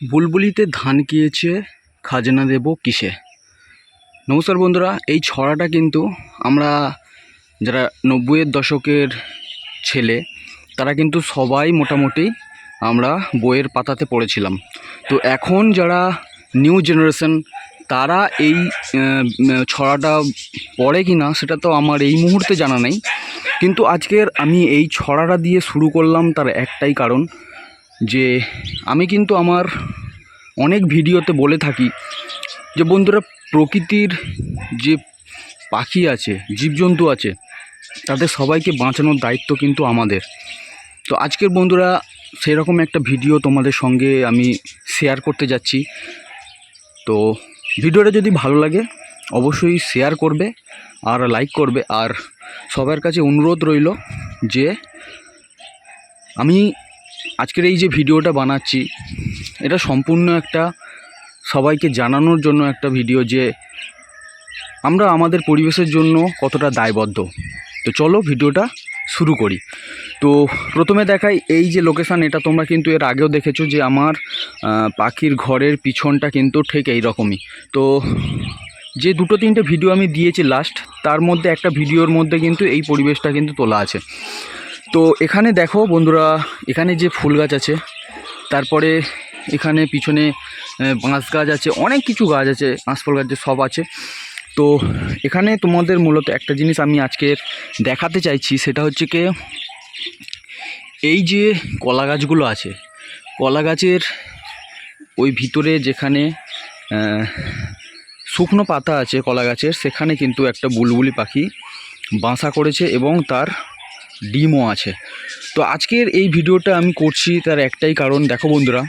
বুলবুলিতে ধান গিয়েছে খাজনা দেব কিসে? নমস্কার বন্ধুরা, এই ছড়াটা কিন্তু আমরা যারা নব্বইয়ের দশকের ছেলে, তারা কিন্তু সবাই মোটামুটি আমরা বইয়ের পাতাতে পড়েছিলাম। তো এখন যারা নিউ জেনারেশন, তারা এই ছড়াটা পড়ে কি না সেটা তো আমার এই মুহূর্তে জানা নেই। কিন্তু আজকের আমি এই ছড়াটা দিয়ে শুরু করলাম তার একটাই কারণ যে আমি কিন্তু আমার অনেক ভিডিওতে বলে থাকি যে বন্ধুরা, প্রকৃতির যে পাখি আছে, জীবজন্তু আছে, তাদের সবাইকে বাঁচানোর দায়িত্ব কিন্তু আমাদের। তো আজকের বন্ধুরা, সেরকম একটা ভিডিও তোমাদের সঙ্গে আমি শেয়ার করতে যাচ্ছি। তো ভিডিওটা যদি ভালো লাগে, অবশ্যই শেয়ার করবে আর লাইক করবে। আর সবার কাছে অনুরোধ রইল যে, আমি আজকের এই যে ভিডিওটা বানাচ্ছি, এটা সম্পূর্ণ একটা সবাইকে জানানোর জন্য একটা ভিডিও যে আমরা আমাদের পরিবেশের জন্য কতটা দায়বদ্ধ। তো চলো ভিডিওটা শুরু করি। তো প্রথমে দেখাই এই যে লোকেশান এটা তোমরা কিন্তু এর আগেও দেখেছ যে আমার পাখির ঘরের পিছনটা কিন্তু ঠিক এই রকমই তো যে দুটো তিনটে ভিডিও আমি দিয়েছি লাস্ট তার মধ্যে একটা ভিডিওর মধ্যে কিন্তু এই পরিবেশটা কিন্তু তোলা আছে। তো এখানে দেখো বন্ধুরা, এখানে যে ফুল গাছ আছে, তারপরে এখানে পিছনে বাঁশ গাছ আছে, অনেক কিছু গাছ আছে আঁশফল গাছ সব আছে। তো এখানে তোমাদের মূলত একটা জিনিস আমি আজকের দেখাতে চাইছি, সেটা হচ্ছে কি, এই যে কলা গাছগুলো আছে, কলা গাছের ওই ভিতরে যেখানে শুকনো পাতা আছে কলা গাছের, সেখানে কিন্তু একটা বুলবুলি পাখি বাসা করেছে এবং তার ডিমও আছে। তো আজকের এই ভিডিওটা আমি করছি তার একটাই কারণ, দেখো বন্ধুরা,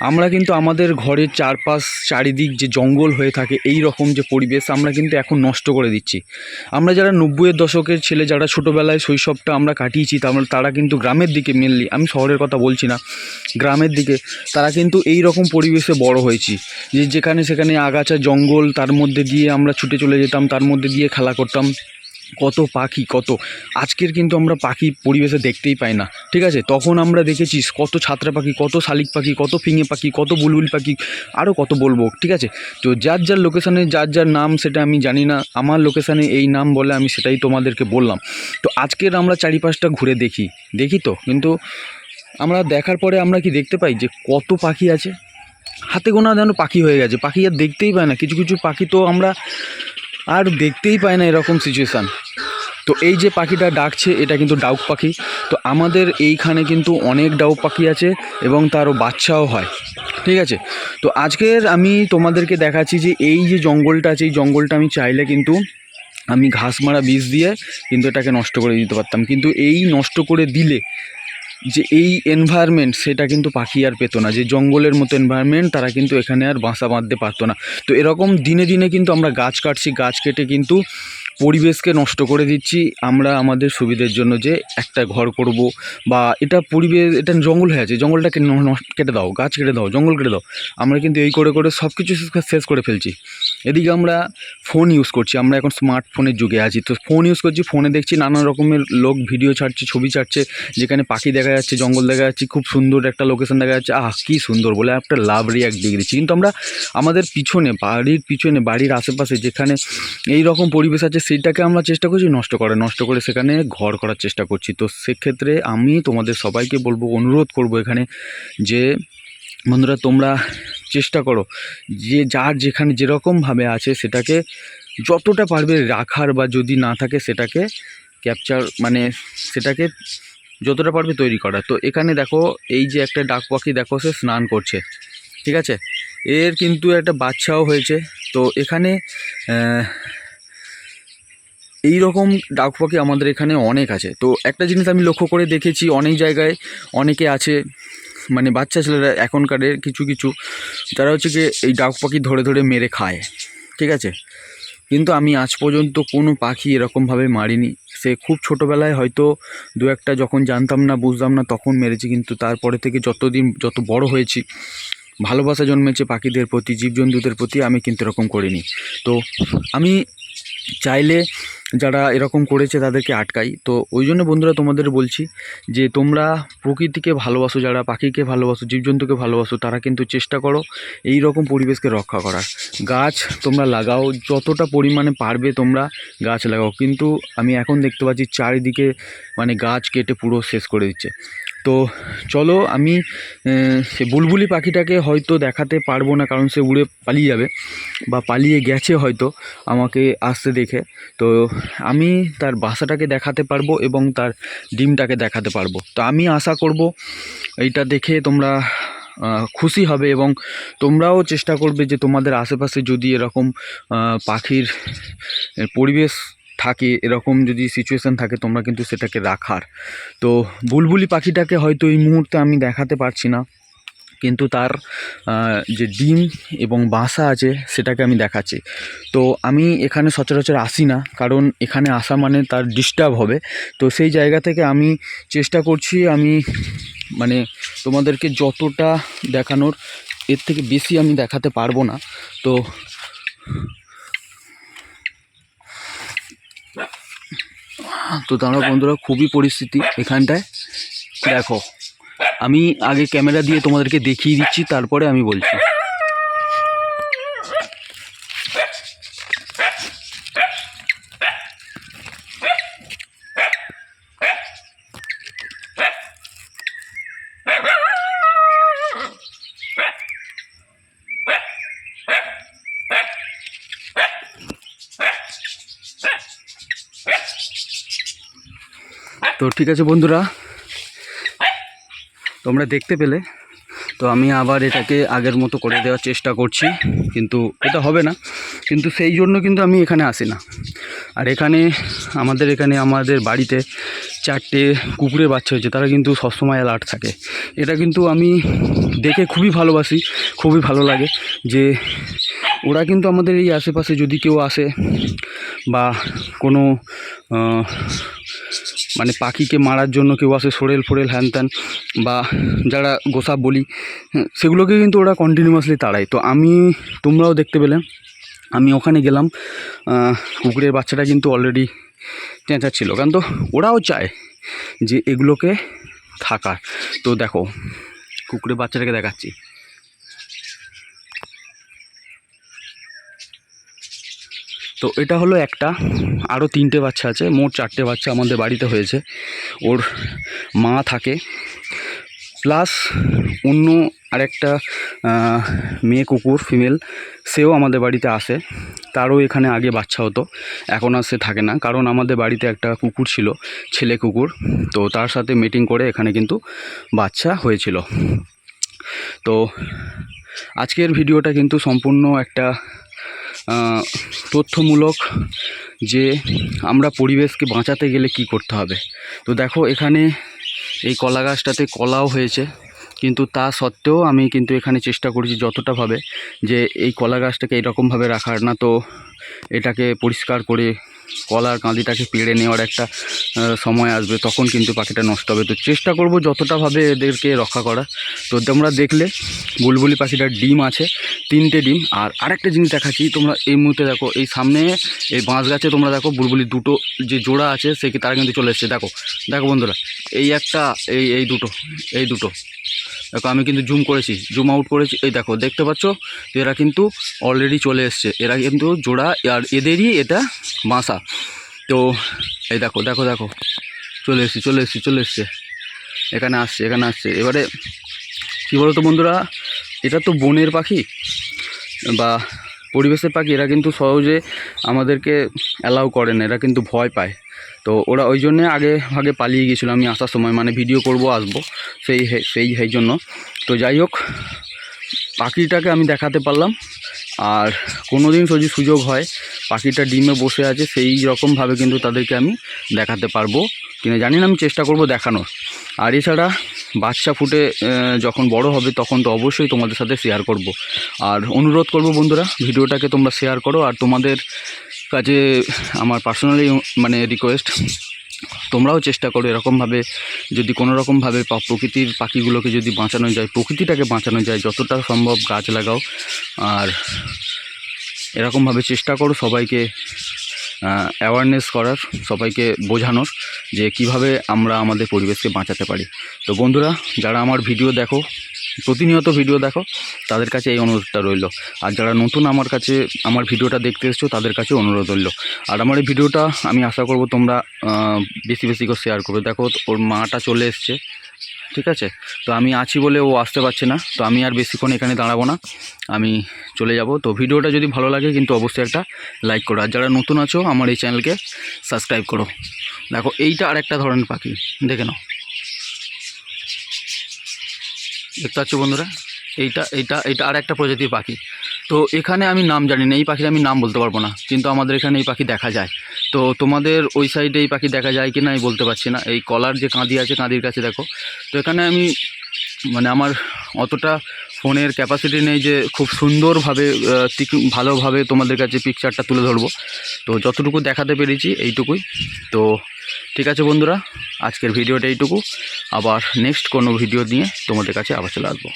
আমরা কিন্তু আমাদের ঘরের চারপাশ, চারিদিক যে জঙ্গল হয়ে থাকে, এই রকম যে পরিবেশ আমরা কিন্তু এখন নষ্ট করে দিচ্ছি। আমরা যারা নব্বইয়ের দশকের ছেলে, যারা ছোটোবেলায় শৈশবটা আমরা কাটিয়েছি তার তারা কিন্তু গ্রামের দিকে মেনলি আমি শহরের কথা বলছি না, গ্রামের দিকে, তারা কিন্তু এই রকম পরিবেশে বড় হয়েছি। যে যেখানে সেখানে আগাছা জঙ্গল, তার মধ্যে দিয়ে আমরা ছুটে চলে যেতাম, তার মধ্যে দিয়ে খেলা করতাম। কত পাখি, কত। আজকের কিন্তু আমরা পাখি পরিবেশে দেখতেই পাই না, ঠিক আছে? তখন আমরা দেখেছি কত ছাত্রা পাখি, কত শালিক পাখি, কত ফিঙে পাখি, কত বুলবুল পাখি আরও কত বলব, ঠিক আছে? তো যার যার লোকেশানে যার যার নাম সেটা আমি জানি না, আমার লোকেশানে এই নাম বলে আমি সেটাই তোমাদেরকে বললাম। তো আজকের আমরা চারিপাশটা ঘুরে দেখি দেখি তো? কিন্তু আমরা দেখার পরে আমরা কি দেখতে পাই যে কত পাখি আছে? হাতে গোনা যেন পাখি হয়ে গেছে, পাখি আর দেখতেই পায় না। কিছু কিছু পাখি তো আমরা আর দেখতেই পাই না এরকম সিচুয়েশান তো এই যে পাখিটা ডাকছে, এটা কিন্তু ডাউক পাখি। তো আমাদের এইখানে কিন্তু অনেক ডাউক পাখি আছে এবং তারও বাচ্চাও হয়। ঠিক আছে? তো আজকের আমি তোমাদেরকে দেখাচ্ছি যে এই যে জঙ্গলটা আছে, এই জঙ্গলটা আমি চাইলে কিন্তু আমি ঘাস মারা বীজ দিয়ে কিন্তু এটাকে নষ্ট করে দিতে পারতাম। কিন্তু এই নষ্ট করে দিলে যে এই এনভায়রনমেন্ট সেটা কিন্তু পাখি আর পেতো না। যে জঙ্গলের মতো এনভায়রনমেন্ট তারা কিন্তু এখানে আর বাসা বাঁধতে পারতো না। তো এরকম দিনে দিনে কিন্তু আমরা গাছ কাটছি, গাছ কেটে কিন্তু পরিবেশকে নষ্ট করে দিচ্ছি। আমরা আমাদের সুবিধের জন্য যে একটা ঘর করব বা এটা পরিবেশ, এটা জঙ্গল হয়ে আছে। জঙ্গলটাকে কেটে দাও, গাছ কেটে দাও, জঙ্গল কেটে দাও। আমরা কিন্তু এই করে করে সব কিছু শেষ করে ফেলছি। এদিকে আমরা ফোন ইউজ করছি, আমরা এখন স্মার্টফোনের যুগে আছি। তো ফোন ইউজ করছি ফোনে দেখছি নানা রকমের লোক ভিডিও ছাড়ছে, ছবি ছাড়ছে, যেখানে পাখি দেখা যাচ্ছে, জঙ্গল দেখা যাচ্ছে, খুব সুন্দর একটা লোকেশন দেখা যাচ্ছে। আহ, কী সুন্দর বলে, একটা লাভ রিয়াক্ট দিয়ে দিচ্ছি কিন্তু আমরা আমাদের পিছনে, বাড়ির পিছনে, বাড়ির আশেপাশে যেখানে এই রকম পরিবেশ আছে সেইটাকে আমরা চেষ্টা করছি নষ্ট করে নষ্ট করে সেখানে ঘর করার চেষ্টা করছি। তো সেক্ষেত্রে আমি তোমাদের সবাইকে বলব, অনুরোধ করব এখানে যে বন্ধুরা, তোমরা চেষ্টা করো। যে যার যেখানে যেরকমভাবে আছে সেটাকে যতটা পারবে রাখার বা যদি না থাকে সেটাকে ক্যাপচার মানে সেটাকে যতটা পারবে তৈরি করা তো এখানে দেখো, এই যে একটা ডাক পাখি দেখো, সে স্নান করছে। ঠিক আছে? এর কিন্তু একটা বাচ্চাও হয়েছে। তো এখানে এই রকম ডাক পাখি আমাদের এখানে অনেক আছে। তো একটা জিনিস আমি লক্ষ্য করে দেখেছি, অনেক জায়গায় অনেকে আছে মানে বাচ্চা ছেলেরা এখনকারের কিছু কিছু তারা হচ্ছে কি এই ডাক পাখি ধরে ধরে মেরে খায়, ঠিক আছে? কিন্তু আমি আজ পর্যন্ত কোনো পাখি এরকমভাবে মারিনি। সে খুব ছোটোবেলায় হয়তো দু একটা যখন জানতাম না, বুঝতাম না, তখন মেরেছি। কিন্তু তারপরে থেকে যতদিন, যত বড় হয়েছি, ভালোবাসা জন্মেছে পাখিদের প্রতি, জীবজন্তুদের প্রতি, আমি কিন্তু এরকম করিনি। তো আমি চাইলে যারা এরকম করেছে তাদেরকে আটকাই। তো ওই জন্য বন্ধুরা তোমাদের বলছি যে তোমরা প্রকৃতিকে ভালোবাসো, যারা পাখিকে ভালোবাসো, জীবজন্তুকে ভালোবাসো, তারা কিন্তু চেষ্টা করো এই রকম পরিবেশকে রক্ষা করার। গাছ তোমরা লাগাও, যতটা পরিমাণে পারবে তোমরা গাছ লাগাও। কিন্তু আমি এখন দেখতে পাচ্ছি চারিদিকে মানে গাছ কেটে পুরো শেষ করে দিচ্ছে। তো চলো আমি সে বুলবুলি পাখিটাকে হয়তো দেখাতে পারব না, কারণ সে উড়ে পালিয়ে যাবে বা পালিয়ে গেছে হয়তো আমাকে আসতে দেখে। তো আমি তার বাসাটাকে দেখাতে পারব এবং তার ডিমটাকে দেখাতে পারব। তো আমি আশা করব এইটা দেখে তোমরা খুশি হবে এবং তোমরাও চেষ্টা করবে যে তোমাদের আশেপাশে যদি এরকম পাখির পরিবেশ থাকে, এরকম যদি সিচুয়েশান থাকে, তোমরা কিন্তু সেটাকে রাখার। তো বুলবুলি পাখিটাকে হয়তো এই মুহূর্তে আমি দেখাতে পারছি না, কিন্তু তার যে ডিম এবং বাসা আছে, সেটাকে আমি দেখাচ্ছি। তো আমি এখানে সচরাচর আসি না, কারণ এখানে আসা মানে তার ডিস্টার্ব হবে। তো সেই জায়গা থেকে আমি চেষ্টা করছি, আমি মানে তোমাদেরকে যতটা দেখানোর, এর থেকে বেশি আমি দেখাতে পারব না। তো তো তারা বন্ধুরা খুবই পরিস্থিতি এখানটায়। দেখো, আমি আগে ক্যামেরা দিয়ে তোমাদেরকে দেখিয়ে দিচ্ছি, তারপরে আমি বলছি। তো ঠিক আছে বন্ধুরা, তোমরা দেখতে পেলে। তো আমি আবার এটাকে আগের মতো করে দেওয়ার চেষ্টা করছি, কিন্তু এটা হবে না। কিন্তু সেই জন্য কিন্তু আমি এখানে আসি না। আর এখানে আমাদের এখানে আমাদের বাড়িতে চারটে কুকুরের বাচ্চা হয়েছে, তারা কিন্তু সবসময় অ্যালার্ট থাকে। এটা কিন্তু আমি দেখে খুবই ভালোবাসি, খুবই ভালো লাগে যে ওরা কিন্তু আমাদের এই আশেপাশে যদি কেউ আসে বা কোনো মানে পাখিকে মারার জন্য কেউ আসে সোরেল ফোরেল হ্যান ত্যান বা যারা গোসা বলি হ্যাঁ, সেগুলোকে কিন্তু ওরা কন্টিনিউয়াসলি তাড়ায়। তো আমি তোমরাও দেখতে পেলে আমি ওখানে গেলাম কুকুরের বাচ্চাটা কিন্তু অলরেডি চেঁচাচ্ছিল। কারণ তো ওরাও চায় যে এগুলোকে থাকার। তো দেখো কুকুরের বাচ্চাটাকে দেখাচ্ছি। তো এটা হলো একটা। আরও তিনটে বাচ্চা আছে, মোট চারটে বাচ্চা আমাদের বাড়িতে হয়েছে। ওর মা থাকে। প্লাস অন্য আরেকটা মেয়ে কুকুর ফিমেল সেও আমাদের বাড়িতে আসে। তারও এখানে আগে বাচ্চা হতো। এখন আর সে থাকে না। কারণ আমাদের বাড়িতে একটা কুকুর ছিল, ছেলে কুকুর। তো তার সাথে মিটিং করে এখানে কিন্তু বাচ্চা হয়েছিল। তো আজকের ভিডিওটা কিন্তু সম্পূর্ণ একটা তথ্যমূলক যে আমরা পরিবেশকে বাঁচাতে গেলে কি করতে হবে। তো দেখো, এখানে এই কলা গাছটাতে কলাও হয়েছে, কিন্তু তা সত্ত্বেও আমি কিন্তু এখানে চেষ্টা করেছি যতটাভাবে যে এই কলা গাছটাকে এরকমভাবে রাখার। না তো এটাকে পরিষ্কার করে কলার কাঁদিটাকে পেড়ে নেওয়ার একটা সময় আসবে, তখন কিন্তু পাখিটা নষ্ট হবে। তো চেষ্টা করব যতটাভাবে এদেরকে রক্ষা করা। তো তোমরা দেখলে, বুলবুলি পাখিটার ডিম আছে, তিনটে ডিম। আর আরেকটা জিনিস দেখাচ্ছি, তোমরা এই মুহূর্তে দেখো, এই সামনে এই বাঁশ গাছে তোমরা দেখো, বুলবুলি দুটো যে জোড়া আছে, সে কি তারা কিন্তু চলে এসছে। দেখো দেখো বন্ধুরা, এই একটা, এই এই দুটো এই দুটো। দেখো, আমি কিন্তু জুম করেছি জুম আউট করেছি। এই দেখো, দেখতে পাচ্ছ? এরা কিন্তু অলরেডি চলে এসছে। এরা কিন্তু জোড়া, আর এদেরই এটা বাসা তো এই দেখো দেখো দেখো। চলে এসছি চলে এসছি, চলে এসছে। এখানে আসছে এখানে আসছে। এবারে কী বলো তো বন্ধুরা, এটা তো বনের পাখি বা পরিবেশের পাখি। এরা কিন্তু সহজে আমাদেরকে অ্যালাউ করে না, এরা কিন্তু ভয় পায়। তো ওরা ওই জন্যে আগে আগে পালিয়ে গিয়েছিল। আমি আসার সময় মানে ভিডিও করব, আসব সেই সেই সেই জন্য। তো যাই হোক, পাখিটাকে আমি দেখাতে পারলাম। আর কোনো দিন যদি সুযোগ হয়, পাখিটা ডিমে বসে আছে, সেই রকমভাবে কিন্তু তাদেরকে আমি দেখাতে পারব। কিনা জানি না, আমি চেষ্টা করব দেখানোর। আর এছাড়া বাচ্চা ফুটে যখন বড় হবে, তখন তো অবশ্যই তোমাদের সাথে শেয়ার করব। আর অনুরোধ করব বন্ধুরা, ভিডিওটাকে তোমরা শেয়ার করো। আর তোমাদের কাছে আমার পার্সোনালি মানে রিকোয়েস্ট তোমরাও চেষ্টা করো এরকমভাবে যদি কোনো রকমভাবে প্রকৃতির পাখিগুলোকে যদি বাঁচানো যায়, প্রকৃতিটাকে বাঁচানো যায়, যতটা সম্ভব গাছ লাগাও। আর এরকমভাবে চেষ্টা করো সবাইকে অ্যাওয়ারনেস করার, সবাইকে বোঝানোর যে কীভাবে আমরা আমাদের পরিবেশকে বাঁচাতে পারি। তো বন্ধুরা, যারা আমার ভিডিও দেখো প্রতিনিয়ত ভিডিও দেখো, তাদের কাছে এই অনুরোধটা রইল। আর যারা নতুন আমার কাছে আমার ভিডিওটা দেখতে এসছো, তাদের কাছে অনুরোধ রইল। আর আমার এই ভিডিওটা আমি আশা করব তোমরা বেশি বেশি করে শেয়ার করবে। দেখো, ওর মাটা চলে এসছে, ঠিক আছে? তো আমি আছি বলে ও আসতে পারছে না, তো আমি আর বেশিক্ষণ এখানে দাঁড়াবো না, আমি চলে যাব। তো ভিডিওটা যদি ভালো লাগে, কিন্তু অবশ্যই একটা লাইক করো। আর যারা নতুন আছো, আমার এই চ্যানেলকে সাবস্ক্রাইব করো। দেখো, এইটা আর একটা ধরনের পাখি, দেখে নাও। দেখতে পাচ্ছ বন্ধুরা? এইটা এইটা এটা আর একটা প্রজাতির পাখি। তো এখানে আমি নাম জানি না, এই পাখির আমি নাম বলতে পারব না, কিন্তু আমাদের এখানে এই পাখি দেখা যায়। তো তোমাদের ওই সাইডে এই পাখি দেখা যায় কি না আমি বলতে পারছি না। এই কলার যে কাঁদি আছে কাঁদির কাছে দেখো। তো এখানে আমি মানে আমার অতটা ফোনের ক্যাপাসিটি নেই যে খুব সুন্দরভাবে ভালোভাবে তোমাদের কাছে পিকচারটা তুলে ধরবো। তো যতটুকু দেখাতে পেরেছি এইটুকুই। তো ঠিক আছে বন্ধুরা, আজকের ভিডিওটা এইটুকু। আবার নেক্সট কোনো ভিডিও নিয়ে তোমাদের কাছে আবার চলে আসব।